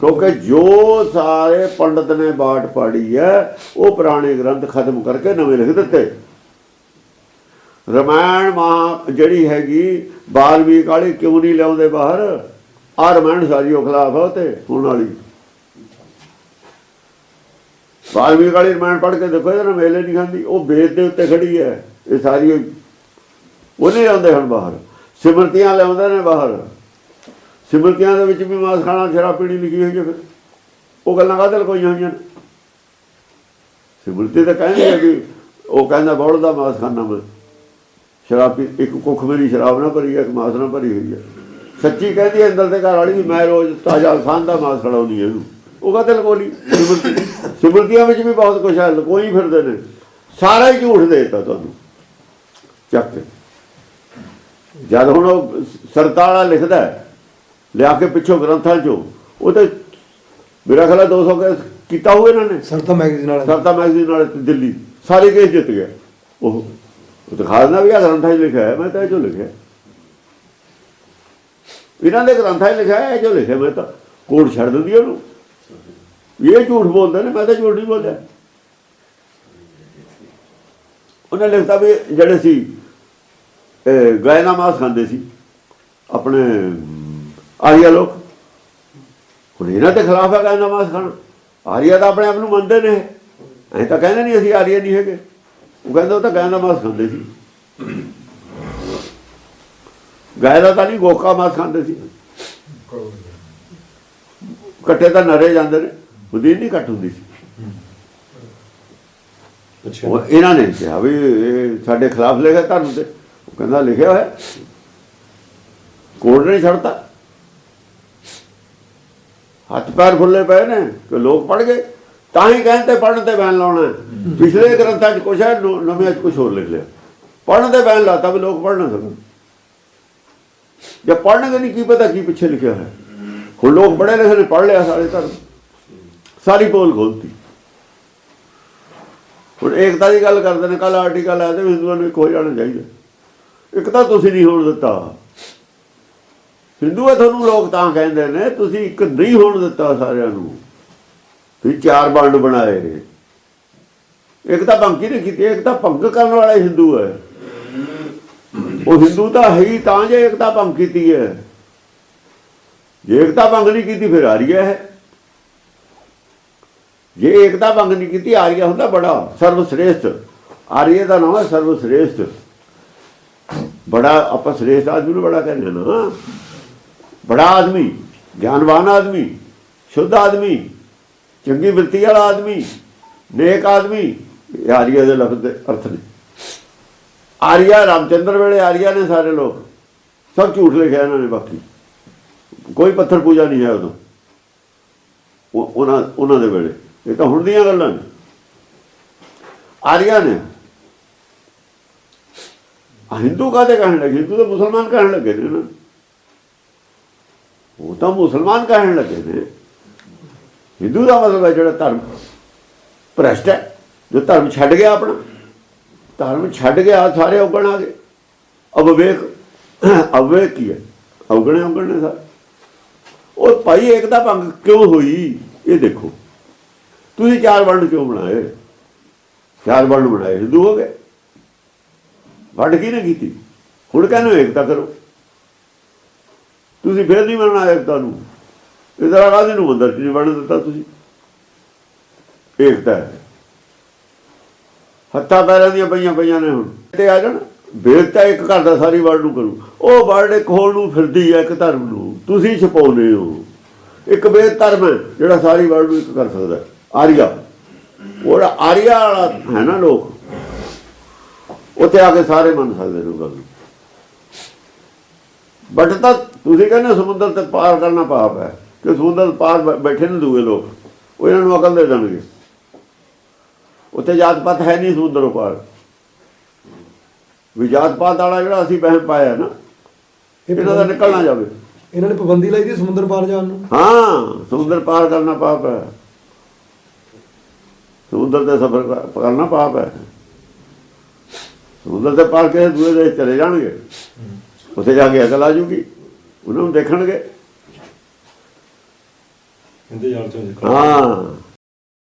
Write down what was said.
ਕਿਉਂਕਿ ਜੋ ਸਾਰੇ ਪੰਡਤ ਨੇ ਬਾਟ ਪਾੜੀ ਹੈ, ਉਹ ਪੁਰਾਣੇ ਗ੍ਰੰਥ ਖਤਮ ਕਰਕੇ ਨਵੇਂ ਲਿਖ ਦਿੱਤੇ। ਰਮਾਇਣ ਮਹਾ ਜਿਹੜੀ ਹੈਗੀ, ਬਾਲਮੀਕ ਵਾਲੀ ਕਿਉਂ ਨਹੀਂ ਲਿਆਉਂਦੇ ਬਾਹਰ? ਆ ਰਮਾਇਣ ਸਾਰੀ ਉਹ ਖਿਲਾਫ ਹੈ ਉਹ ਤੇ ਹੁਣ ਵਾਲੀ। ਬਾਲਮੀਕ ਵਾਲੀ ਰਮਾਇਣ ਪੜ੍ਹ ਕੇ ਦੇਖੋ, ਇਹਦਾ ਨਾ ਮੇਲੇ ਨਹੀਂ ਖਾਂਦੀ। ਉਹ ਵੇਦ ਦੇ ਉੱਤੇ ਖੜੀ ਹੈ। ਇਹ ਸਾਰੀ ਉਹ ਨਹੀਂ ਆਉਂਦੇ ਹੁਣ ਬਾਹਰ। ਸਿਮਰਤੀਆਂ ਲਿਆਉਂਦੇ ਨੇ ਬਾਹਰ। ਸਿਮਰਤੀਆਂ ਦੇ ਵਿੱਚ ਵੀ ਮਾਸ ਖਾਣਾ ਸ਼ਰਾਬ ਪੀਣੀ ਲਿਖੀ ਹੋਈ ਹੈ ਫਿਰ। ਉਹ ਗੱਲਾਂ ਕਾਹਦੇ ਲਕੋਈਆਂ ਹੋਈਆਂ ਨੇ? ਸਿਮਰਤੀ ਤਾਂ ਕਹਿੰਦੇ ਆ ਕਿ ਉਹ ਕਹਿੰਦਾ ਬੌੜ ਦਾ ਮਾਸ ਖਾਣਾ ਮੈਂ। ਸ਼ਰਾਬ ਇੱਕ ਕੁੱਖ ਮੇਰੀ ਸ਼ਰਾਬ ਨਾ ਭਰੀ ਹੈ ਇੱਕ ਮਾਸ ਨਾ ਭਰੀ ਹੋਈ ਹੈ। ਸੱਚੀ ਕਹਿੰਦੀ ਹੈ ਅੰਦਰ ਦੇ ਘਰ ਵਾਲੀ ਵੀ ਮੈਂ ਰੋਜ਼ ਤਾਜ਼ਾ ਖਾਨ ਦਾ ਮਾਸ ਖੜਾਉਂਦੀ ਇਹਨੂੰ। ਉਹ ਕਾਹਦੇ ਲਕੋਲੀ ਸਿਮਰਤੀ ਸਿਮਰਤੀਆਂ ਵਿੱਚ ਵੀ ਬਹੁਤ ਕੁਝ ਹੈ ਲਕੋਈ ਫਿਰਦੇ ਨੇ। ਸਾਰਾ ਹੀ ਝੂਠ ਦੇਤਾ ਤੁਹਾਨੂੰ। ਚੱਕ ਜਦ ਹੁਣ ਉਹ ਸਰਤਾਲਾ ਲਿਖਦਾ ਹੈ, ਲਿਆ ਕੇ ਪਿੱਛੋਂ ਗ੍ਰੰਥਾਂ ਚੋਂ। ਉਹ ਤੇ ਮੇਰਾ ਖਿਆਲ ਹੈ 200 ਕੇਸ ਕੀਤਾ ਹੋਇਆ ਇਹਨਾਂ ਨੇ। ਸਰਤਾ ਮੈਗਜ਼ੀਨ ਵਾਲਾ। ਸਰਤਾ ਮੈਗਜ਼ੀਨ ਨਾਲ ਦਿੱਲੀ। ਸਾਰੇ ਕੇਸ ਜਿੱਤ ਗਿਆ। ਉਹ ਉਹ ਦਿਖਾ ਦਿੰਦਾ ਵੀ ਆ ਗ੍ਰੰਥਾਂ 'ਚ ਲਿਖਿਆ ਹੈ ਮੈਂ ਤਾਂ ਇਹ ਜੋ ਲਿਖਿਆ। ਇਹਨਾਂ ਦੇ ਗ੍ਰੰਥਾਂ 'ਚ ਲਿਖਿਆ ਹੈ ਇਹ ਜੋ ਲਿਖਿਆ। ਮੈਂ ਤਾਂ ਕੋਡ ਛੱਡ ਦਿੰਦੀ ਉਹਨੂੰ। ਇਹ ਝੂਠ ਬੋਲਦੇ ਨੇ ਮੈਂ ਤਾਂ ਝੂਠ ਨਹੀਂ ਬੋਲਿਆ। ਉਹਨੇ ਲਿਖਤਾ ਵੀ ਜਿਹੜੇ ਸੀ ਇਹ ਗਾਇ ਦਾ ਮਾਸ ਖਾਂਦੇ ਸੀ ਆਪਣੇ ਆਰੀਆ ਲੋਕ। ਹੁਣ ਇਹਨਾਂ ਦੇ ਖਿਲਾਫ ਹੈ ਗਾਇ ਦਾ ਮਾਸ ਖਾਣਾ ਆਰੀਆ ਤਾਂ ਆਪਣੇ ਆਪ ਨੂੰ ਮੰਨਦੇ ਨੇ। ਐਂ ਤਾਂ ਕਹਿੰਦੇ ਨਹੀਂ ਅਸੀਂ ਆਰੀਆ ਨਹੀਂ ਹੈਗੇ। ਉਹ ਕਹਿੰਦੇ ਉਹ ਤਾਂ ਗਾਇ ਦਾ ਮਾਸ ਖਾਂਦੇ ਸੀ। ਗਾਇ ਦਾ ਤਾਂ ਨਹੀਂ ਗੋਕਾ ਮਾਸ ਖਾਂਦੇ ਸੀ। ਕੱਟੇ ਤਾਂ ਨਰੇ ਜਾਂਦੇ ਨੇ। ਉਹਦੀ ਨਹੀਂ ਕੱਟ ਹੁੰਦੀ ਸੀ। ਅੱਛਾ। ਉਹ ਇਹਨਾਂ ਨੇ ਕਿਹਾ ਵੀ ਇਹ ਸਾਡੇ ਖਿਲਾਫ ਲਿਖਿਆ ਧਰਮ ਤੇ। ਉਹ ਕਹਿੰਦਾ ਲਿਖਿਆ ਹੋਇਆ। ਕੋਡ ਨਹੀਂ ਛੱਡਤਾ। ਹੱਥ ਪੈਰ ਖੁੱਲੇ ਪਏ ਨੇ ਕਿ ਲੋਕ ਪੜ ਗਏ। ਤਾਂ ਹੀ ਕਹਿੰਦੇ ਪੜਨ ਤੇ ਬੈਨ ਲਾਉਣਾ ਪਿਛਲੇ ਗ੍ਰੰਥਾਂ 'ਚ ਕੁਛ ਹੈ, ਨੋ- ਨਵੇਂ 'ਚ ਕੁਛ ਹੋਰ ਲਿਖ ਲਿਆ। ਪੜਨ ਤੇ ਬੈਨ ਲਾਤਾ ਵੀ ਲੋਕ ਪੜ ਨਾ ਸਕਣ ਜੇ ਪੜਨਗੇ ਨਹੀਂ, ਕੀ ਪਤਾ ਕੀ ਪਿੱਛੇ ਲਿਖਿਆ ਹੈ ਹੁਣ ਲੋਕ ਪੜ੍ਹੇ ਲਿਖੇ ਨੇ ਪੜ ਲਿਆ ਸਾਰੇ ਧਰਮ। ਸਾਰੀ ਪੋਲ ਖੋਲਤੀ। ਹੁਣ ਏਕਤਾ ਦੀ ਗੱਲ ਕਰਦੇ ਨੇ ਕੱਲ ਆਰਟੀਕਲ ਆਇਆ ਤੇ ਵੀ ਹਿੰਦੂਆਂ ਨੂੰ ਇੱਕ ਹੋ ਜਾਣਾ ਚਾਹੀਦਾ। ਇੱਕ ਤਾਂ ਤੁਸੀਂ ਨਹੀਂ ਹੋਣ ਦਿੱਤਾ। ਹਿੰਦੂ ਹੈ, ਤੁਹਾਨੂੰ ਲੋਕ ਤਾਂ ਕਹਿੰਦੇ ਨੇ, ਤੁਸੀਂ ਇੱਕ ਨਹੀਂ ਹੋਣ ਦਿੱਤਾ ਸਾਰਿਆਂ ਨੂੰ। ਤੁਸੀਂ ਚਾਰ ਵੰਡ ਬਣਾਏ ਇੱਕ ਤਾਂ ਭੰਗੀ ਨਹੀਂ ਕੀਤੀ, ਇੱਕ ਤਾਂ ਭੰਗ ਕਰਨ ਵਾਲਾ ਹਿੰਦੂ ਹੈ। ਉਹ ਹਿੰਦੂ ਤਾਂ ਹੈ ਹੀ, ਤਾਂ ਜੇ ਏਕਤਾ ਭੰਗ ਕੀਤੀ ਹੈ। ਜੇ ਏਕਤਾ ਭੰਗ ਨਹੀਂ ਕੀਤੀ, ਫਿਰ ਆਰੀਆ ਹੈ। ਜੇ ਏਕਤਾ ਭੰਗ ਨਹੀਂ ਕੀਤੀ, ਆਰੀਆ ਹੁੰਦਾ ਬੜਾ ਸਰਵ ਸ੍ਰੇਸ਼ਟ ਆਰੀਆ ਦਾ ਨਾਮ ਹੈ ਸਰਵ ਸ੍ਰੇਸ਼ਟ ਬੜਾ, ਆਪਾਂ ਸ੍ਰੇਸ਼ਟ ਆਦਮੀ ਨੂੰ ਬੜਾ ਕਹਿੰਦੇ ਨਾ। ਬੜਾ ਆਦਮੀ, ਗਿਆਨਵਾਨ ਆਦਮੀ, ਸ਼ੁੱਧ ਆਦਮੀ, ਚੰਗੀ ਬਿਰਤੀ ਵਾਲਾ ਆਦਮੀ, ਨੇਕ ਆਦਮੀ ਆਰੀਆ ਦੇ ਲਫ਼ਜ਼ ਦੇ ਅਰਥ ਨੇ। ਆਰੀਆ ਰਾਮਚੰਦਰ ਵੇਲੇ ਆਰੀਆ ਨੇ ਸਾਰੇ ਲੋਕ। ਸਭ ਝੂਠ ਲਿਖਿਆ ਇਹਨਾਂ ਨੇ ਬਾਕੀ। ਕੋਈ ਪੱਥਰ ਪੂਜਾ ਨਹੀਂ ਹੈ ਉਦੋਂ। ਉਹਨਾਂ ਉਹਨਾਂ ਦੇ ਵੇਲੇ। ਇਹ ਤਾਂ ਹੁਣ ਦੀਆਂ ਗੱਲਾਂ ਨੇ। ਆਰੀਆ ਨੇ। ਹਿੰਦੂ ਕਾਹਦੇ ਕਹਿਣ ਲੱਗੇ? ਹਿੰਦੂ ਤਾਂ ਮੁਸਲਮਾਨ ਕਹਿਣ ਲੱਗੇ ਨੇ ਨਾ। ਉਹ ਤਾਂ ਮੁਸਲਮਾਨ ਕਹਿਣ ਲੱਗੇ ਨੇ। ਹਿੰਦੂ ਦਾ ਮਤਲਬ ਹੈ ਜਿਹੜਾ ਧਰਮ ਭ੍ਰਸ਼ਟ ਹੈ। ਜੋ ਧਰਮ ਛੱਡ ਗਿਆ ਆਪਣਾ, ਧਰਮ ਛੱਡ ਗਿਆ, ਸਾਰੇ ਉਗਣ ਆ ਗਏ। ਅਵਵੇਕ ਅਵਵੇਕ ਕੀ ਹੈ? ਉਗਣੇ ਉਗਣ ਨੇ ਸਾਰੇ। ਉਹ ਭਾਈ ਏਕਤਾ ਭੰਗ ਕਿਉਂ ਹੋਈ? ਇਹ ਦੇਖੋ। ਤੁਸੀਂ ਚਾਰ ਵੰਡ ਕਿਉਂ ਬਣਾਏ? ਚਾਰ ਵੰਡ ਬਣਾਏ। ਹਿੰਦੂ ਹੋ ਗਏ। ਵੰਡ ਕੀ ਨੇ ਕੀਤੀ? ਹੁਣ ਕਹਿੰਦੇ ਏਕਤਾ ਕਰੋ। ਤੁਸੀਂ ਫੇਰ ਨਹੀਂ ਮੰਨਣਾ ਏਕਤਾ ਨੂੰ। ਇਧਰ ਕਾਹਦੇ ਨੂੰ ਮੰਦਰ ਚ ਨਹੀਂ ਵੰਡ ਦਿੱਤਾ ਤੁਸੀਂ? ਏਕਤਾ ਹੈ। ਹੱਥਾਂ ਪੈਰਾਂ ਦੀਆਂ ਪਈਆਂ ਪਈਆਂ ਨੇ ਹੁਣ। ਤੇ ਆ ਜਾਣ। ਵੇਦਤਾ ਇੱਕ ਘਰ ਦਾ ਸਾਰੀ ਵਰਡ ਨੂੰ ਕਰੂ। ਉਹ ਵਰਡ ਇੱਕ ਹੋਰ ਨੂੰ ਫਿਰਦੀ ਹੈ, ਇੱਕ ਧਰਮ ਨੂੰ। ਤੁਸੀਂ ਛਪਾਉਂਦੇ ਹੋ। ਇੱਕ ਵੇਦ ਧਰਮ ਹੈ, ਜਿਹੜਾ ਸਾਰੀ ਵਰਡ ਨੂੰ ਇੱਕ ਕਰ ਸਕਦਾ ਆਰੀਆ। ਉਹ ਆਰੀਆ ਵਾਲਾ ਹੈ ਨਾ ਲੋਕ। ਉੱਥੇ ਆ ਕੇ ਸਾਰੇ ਮੰਨ ਸਕਦੇ ਨੇ ਗੱਲ ਨੂੰ। ਬਟ ਤਾਂ ਤੁਸੀਂ ਕਹਿੰਦੇ ਸਮੁੰਦਰ ਤੇ ਪਾਰ ਕਰਨਾ ਪਾਪ ਹੈ ਕਿ ਸਮੁੰਦਰ ਪਾਰ ਬੈਠੇ ਨੇ ਦੂਏ ਲੋਕ ਉਹ ਇਹਨਾਂ ਨੂੰ ਅਕਲ ਦੇ ਦੇਣਗੇ। ਉੱਥੇ ਜਾਤ ਪਾਤ ਹੈ ਨਹੀਂ ਸਮੁੰਦਰੋਂ ਪਾਰ। ਵੀ ਜਾਤ ਪਾਤ ਵਾਲਾ ਜਿਹੜਾ ਅਸੀਂ ਵਹਿਮ ਪਾਇਆ ਨਾ ਇਹਨਾਂ ਦਾ ਨਿਕਲ ਨਾ ਜਾਵੇ। ਇਹਨਾਂ ਨੇ ਪਾਬੰਦੀ ਲਾਈ ਦੀ ਸਮੁੰਦਰ ਪਾਰ ਜਾਣ ਨੂੰ? ਹਾਂ ਸਮੁੰਦਰ ਪਾਰ ਕਰਨਾ ਪਾਪ ਹੈ। ਸਮੁੰਦਰ ਤੇ ਸਫ਼ਰ ਕਰ- ਕਰਨਾ ਪਾਪ ਹੈ। ਸਮੁੰਦਰ ਤੇ ਪਾਰ ਕੇ ਦੂਏ ਦੇਸ਼ ਚਲੇ ਜਾਣਗੇ। ਉੱਥੇ ਜਾ ਕੇ ਅਕਲ ਆ ਜੂਗੀ। ਉਹਨਾਂ ਨੂੰ ਦੇਖਣਗੇ ਹਾਂ।